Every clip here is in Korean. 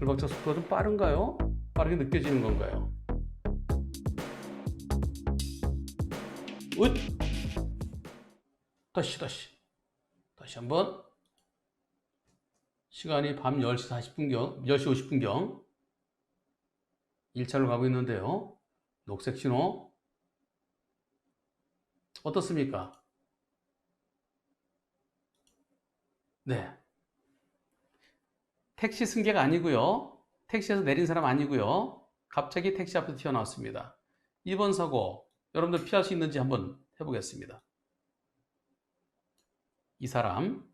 불박차 속도가 좀 빠른가요? 빠르게 느껴지는 건가요? 웃! 다시 다시 다시 한 번 시간이 밤 10시 40분경 10시 50분경 1차로 가고 있는데요 녹색 신호 어떻습니까? 네 택시 승객 아니고요 택시에서 내린 사람 아니고요 갑자기 택시 앞에서 튀어나왔습니다 이번 사고 여러분들 피할 수 있는지 한번 해보겠습니다 이 사람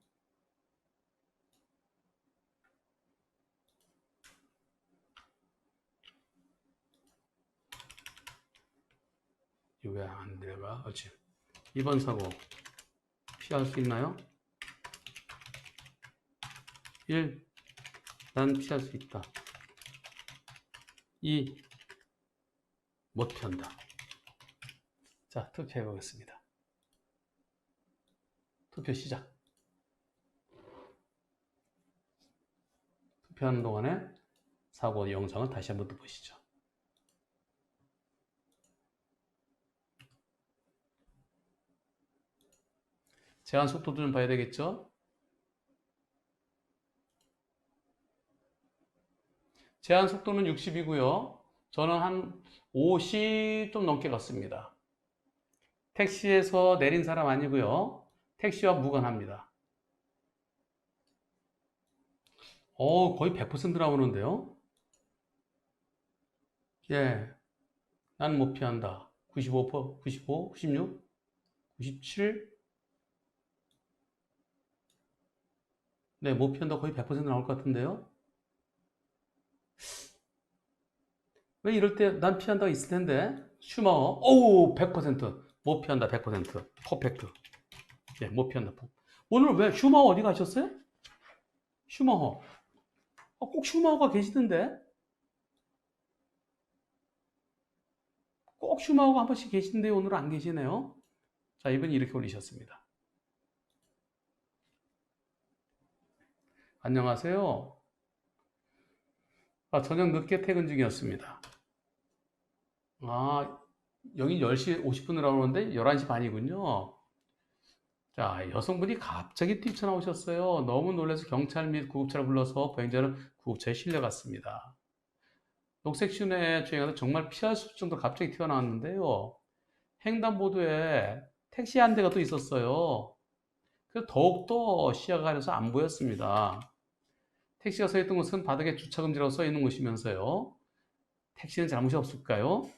이거 왜안 내려가? 그렇지. 이번 사고 피할 수 있나요? 1. 난 피할 수 있다. 2. 못 피한다. 자, 투표해 보겠습니다. 투표 시작. 투표하는 동안에 사고 영상을 다시 한번 더 보시죠. 제한 속도도 좀 봐야 되겠죠? 제한 속도는 60이고요. 저는 한 50 좀 넘게 갔습니다. 택시에서 내린 사람 아니고요. 택시와 무관합니다. 어, 거의 100% 나오는데요. 예. 난 못 피한다. 95%, 95, 96, 97, 네, 못 피한다 거의 100% 나올 것 같은데요. 왜 이럴 때 난 피한다가 있을 텐데? 슈마워 오우 100%못 피한다 100% 퍼펙트. 예, 못 피한다 오늘 왜 슈마워 어디 가셨어요? 슈마워 아, 꼭 슈마워가 계시던데? 꼭 슈마워가 한 번씩 계시는데 오늘 안 계시네요. 자 이분이 이렇게 올리셨습니다. 안녕하세요. 아, 저녁 늦게 퇴근 중이었습니다. 아, 여기 10시 50분이라고 그러는데 11시 반이군요. 자, 여성분이 갑자기 뛰쳐나오셨어요. 너무 놀라서 경찰 및 구급차를 불러서 보행자는 구급차에 실려갔습니다. 녹색 신호에 주행하다 정말 피할 수 없을 정도로 갑자기 튀어나왔는데요. 횡단보도에 택시 한 대가 또 있었어요. 그래서 더욱더 시야가 가려서 안 보였습니다. 택시가 서 있던 곳은 바닥에 주차금지라고 써 있는 곳이면서요. 택시는 잘못이 없을까요?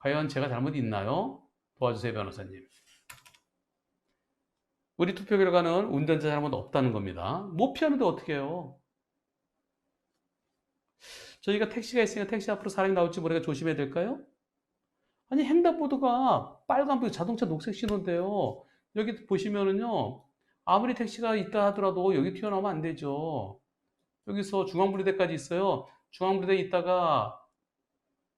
과연 제가 잘못이 있나요? 도와주세요, 변호사님. 우리 투표 결과는 운전자 잘못 없다는 겁니다. 못 피하는데 어떻게 해요? 저희가 택시가 있으니까 택시 앞으로 사람이 나올지 모르니까 조심해야 될까요? 아니, 횡단보도가 빨간불 자동차 녹색 신호인데요. 여기 보시면은요, 아무리 택시가 있다 하더라도 여기 튀어나오면 안 되죠. 여기서 중앙분리대까지 있어요. 중앙분리대 있다가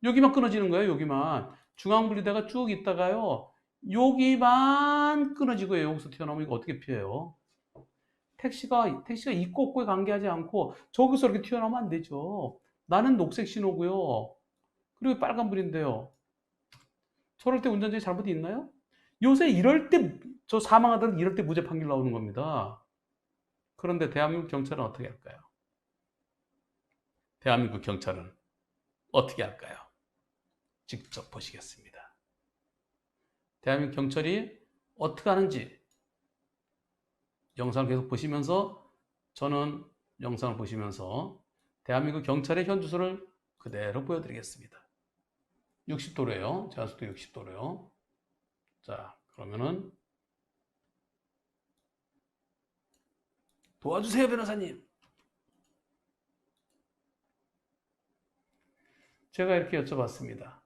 여기만 끊어지는 거예요. 여기만. 중앙분리대가 쭉 있다가요. 여기만 끊어지고 요. 여기서 튀어나오면 이거 어떻게 피해요? 택시가 택시가 있고 없고에 관계하지 않고 저기서 이렇게 튀어나오면 안 되죠. 나는 녹색 신호고요. 그리고 빨간불인데요. 저럴 때 운전자의 잘못이 있나요? 요새 이럴 때 저 사망하던 이럴 때 무죄 판결 나오는 겁니다. 그런데 대한민국 경찰은 어떻게 할까요? 대한민국 경찰은 어떻게 할까요? 직접 보시겠습니다. 대한민국 경찰이 어떻게 하는지 영상을 계속 보시면서 저는 영상을 보시면서 대한민국 경찰의 현 주소를 그대로 보여드리겠습니다. 60도로예요. 제한속도 60도로요. 자, 그러면은 도와주세요, 변호사님. 제가 이렇게 여쭤봤습니다.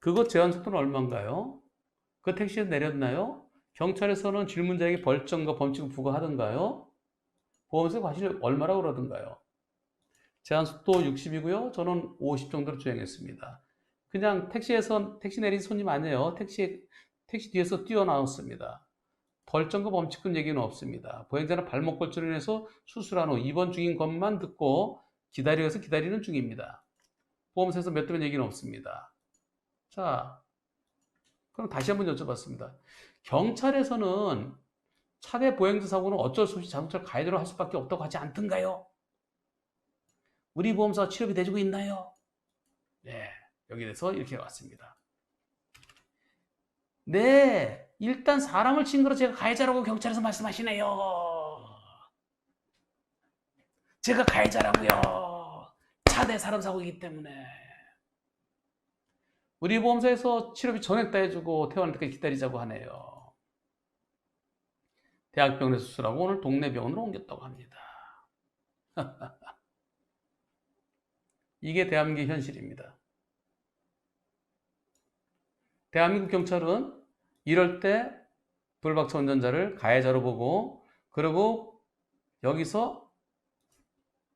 그것 제한 속도는 얼마인가요? 그 택시에 내렸나요? 경찰에서는 질문자에게 벌점과 범칙을 부과하던가요? 보험세 과실 얼마라고 그러던가요? 제한 속도 60이고요. 저는 50 정도로 주행했습니다. 그냥 택시에서 택시 내린 손님 아니에요. 택시 택시 뒤에서 뛰어나왔습니다. 벌점과 범칙금 얘기는 없습니다. 보행자는 발목 골절로 인해서 수술한 후 입원 중인 것만 듣고 기다려서 기다리는 중입니다. 보험사에서 몇 대면 얘기는 없습니다. 자, 그럼 다시 한번 여쭤봤습니다. 경찰에서는 차대 보행자 사고는 어쩔 수 없이 자동차를 가해자로 할 수밖에 없다고 하지 않던가요? 우리 보험사가 치료비 대주고 있나요? 네, 여기 대해서 이렇게 왔습니다. 네, 일단 사람을 친 거로 제가 가해자라고 경찰에서 말씀하시네요. 제가 가해자라고요. 차대 사람 사고이기 때문에. 우리 보험사에서 치료비 전액 다 해주고 퇴원할 때까지 기다리자고 하네요. 대학병원에 수술하고 오늘 동네 병원으로 옮겼다고 합니다. 이게 대한민국의 현실입니다. 대한민국 경찰은 이럴 때 불박차 운전자를 가해자로 보고 그리고 여기서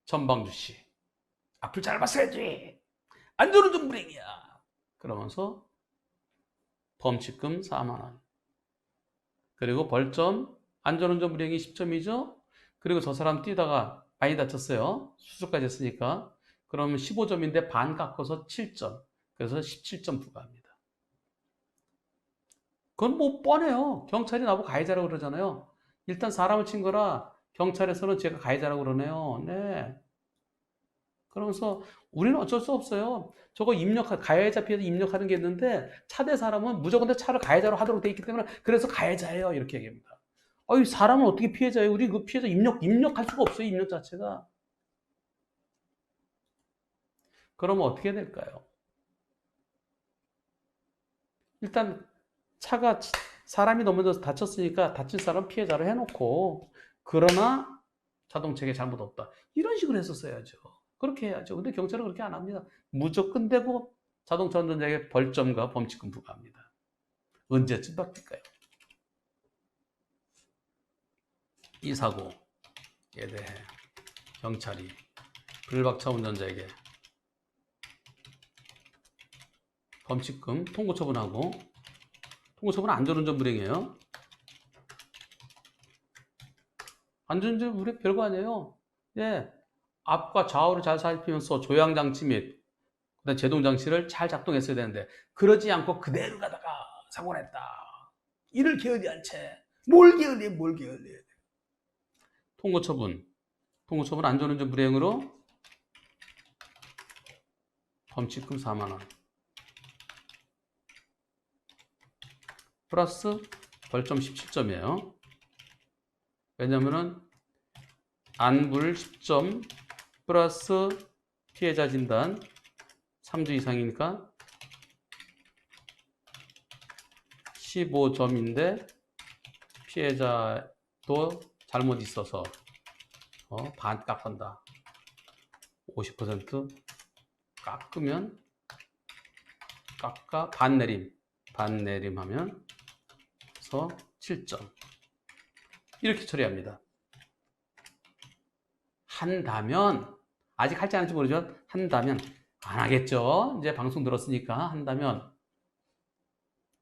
전방주 씨 앞을 잘 봤어야지. 안전운전 불행이야. 그러면서 범칙금 4만원. 그리고 벌점 안전운전 불행이 10점이죠. 그리고 저 사람 뛰다가 많이 다쳤어요. 수술까지 했으니까. 그러면 15점인데 반 깎아서 7점. 그래서 17점 부과합니다 그건 뭐 뻔해요. 경찰이 나보고 가해자라고 그러잖아요. 일단 사람을 친 거라 경찰에서는 제가 가해자라고 그러네요. 네. 그러면서 우리는 어쩔 수 없어요. 저거 입력, 가해자 피해자 입력하는 게 있는데 차대 사람은 무조건 다 차를 가해자로 하도록 돼 있기 때문에 그래서 가해자예요. 이렇게 얘기합니다. 어이, 사람은 어떻게 피해자예요? 우리 그 피해자 입력, 입력할 수가 없어요. 입력 자체가. 그러면 어떻게 될까요? 일단 차가 사람이 넘어져서 다쳤으니까 다친 사람 피해자로 해놓고 그러나 자동차에 잘못 없다. 이런 식으로 했었어야죠. 그렇게 해야죠. 근데 경찰은 그렇게 안 합니다. 무조건 대고 자동차 운전자에게 벌점과 범칙금 부과합니다. 언제쯤 바뀔까요? 이 사고에 대해 경찰이 불박차 운전자에게 범칙금 통고 처분하고 통고처분 안전운전 불행이에요. 안전운전 불행 별거 아니에요. 예. 앞과 좌우를 잘 살피면서 조향장치 및 그다음 제동장치를 잘 작동했어야 되는데 그러지 않고 그대로 가다가 사고를 했다. 이를 게을리한 채. 뭘 게을리해, 뭘 게을리해. 통고 처분. 통고 처분 안전운전 불행으로 범칙금 4만 원. 플러스 벌점 17점이에요. 왜냐면은 안불 10점 플러스 피해자 진단 3주 이상이니까 15점인데 피해자도 잘못 있어서 어, 반 깎은다. 50% 깎으면 깎아 반 내림 반 내림 하면 7점. 이렇게 처리합니다. 한다면, 아직 할지 안 할지 모르죠? 한다면, 안 하겠죠? 이제 방송 들었으니까 한다면,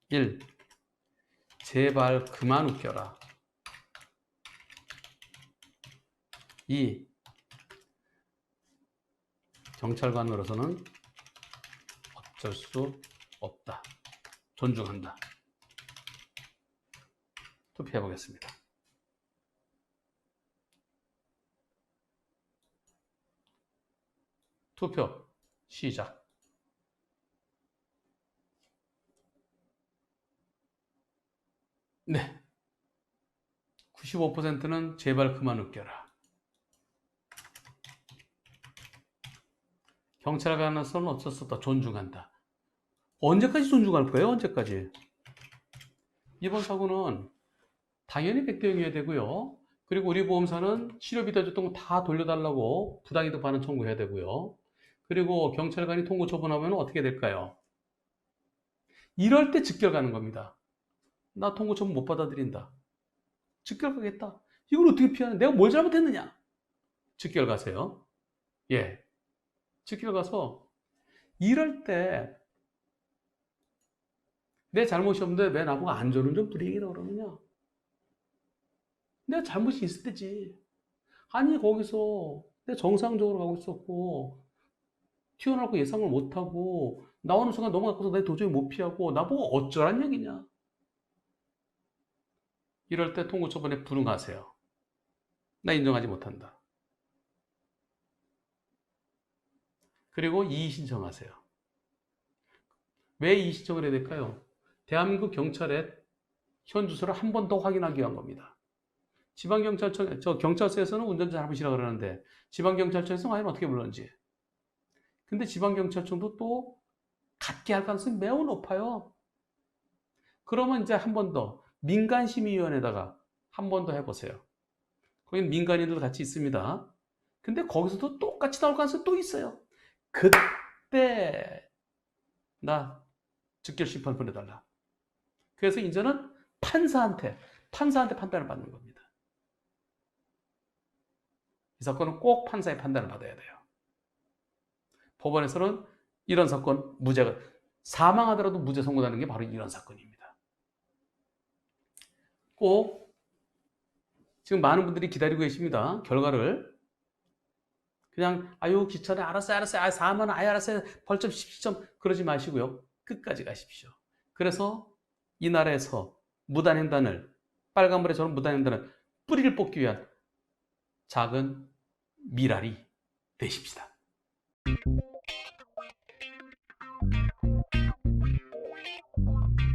1. 제발 그만 웃겨라. 2. 경찰관으로서는 어쩔 수 없다. 존중한다. 투표해 보겠습니다. 투표 시작. 네. 95%는 제발 그만 웃겨라. 어쩔 수 없다. 존중한다. 언제까지 존중할 거예요? 언제까지? 이번 사고는 당연히 백대응해야 되고요. 그리고 우리 보험사는 치료비 대줬던 거 다 돌려달라고 부당이득 반환 청구해야 되고요. 그리고 경찰관이 통고 처분하면 어떻게 될까요? 이럴 때 즉결 가는 겁니다. 나 통고 처분 못 받아들인다. 즉결 가겠다. 이걸 어떻게 피하냐? 내가 뭘 잘못했느냐? 즉결 가세요. 예. 즉결 가서 이럴 때 내 잘못이 없는데 왜 나보고 안전운전 불이익이라고 그러느냐? 내가 잘못이 있을 때지. 아니, 거기서 내가 정상적으로 가고 있었고, 튀어나오고 예상을 못하고, 나오는 순간 넘어가고서 내가 도저히 못 피하고, 나보고 어쩌란 얘기냐. 이럴 때 통고 처분에 불응하세요. 나 인정하지 못한다. 그리고 이의 신청하세요. 왜 이의 신청을 해야 될까요? 대한민국 경찰의 현 주소를 한 번 더 확인하기 위한 겁니다. 지방경찰청, 저 경찰서에서는 운전자 잘못이라 그러는데 지방경찰청에서 과연 어떻게 불렀는지. 근데 지방경찰청도 또 같게 할 가능성이 매우 높아요. 그러면 이제 한 번 더 민간심의위원회에다가 한 번 더 해보세요. 거기는 민간인들 같이 있습니다. 근데 거기서도 똑같이 나올 가능성이 또 있어요. 그때 나 즉결 심판 보내달라. 그래서 이제는 판사한테 판사한테 판단을 받는 겁니다. 이 사건은 꼭 판사의 판단을 받아야 돼요. 법원에서는 이런 사건 무죄가 사망하더라도 무죄 선고하는 게 바로 이런 사건입니다. 꼭 지금 많은 분들이 기다리고 계십니다. 결과를 그냥 아유 귀찮아 알았어요 알았어요 아 4만 원 아예 알았어요 벌점 10점 그러지 마시고요 끝까지 가십시오. 그래서 이 나라에서 무단횡단을 빨간불에 저런 무단횡단을 뿌리를 뽑기 위한 작은 미랄이 되십시다.